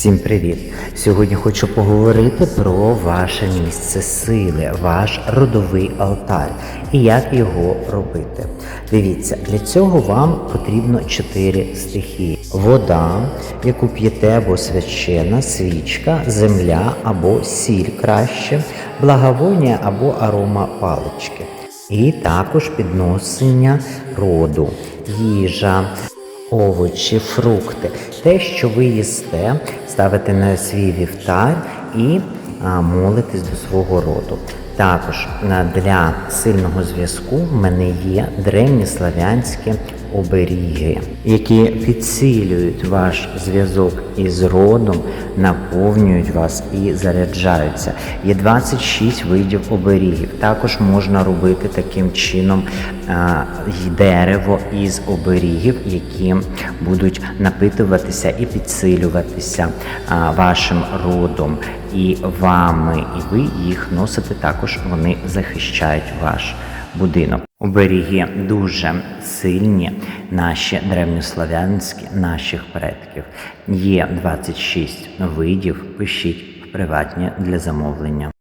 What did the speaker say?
Всім привіт! Сьогодні хочу поговорити про ваше місце сили, ваш родовий алтар і як його робити. Дивіться, для цього вам потрібно чотири стихії: вода, яку п'єте або священа, свічка, земля або сіль краще, благовоння або арома палички. І також підносення роду, їжа, овочі, фрукти, те, що ви їсте, ставите на свій вівтар і молитесь до свого роду. Також для сильного зв'язку в мене є древні славянські оберіги, які підсилюють ваш зв'язок із родом, наповнюють вас і заряджаються. Є 26 видів оберігів. Також можна робити таким чином а, дерево із оберігів, які будуть напитуватися і підсилюватися а, вашим родом і вами, і ви їх носите також. Вони захищають ваш будинок. Оберіги дуже сильні, наші древньослав'янські, наших предків. Є 26 видів. Пишіть в приватні для замовлення.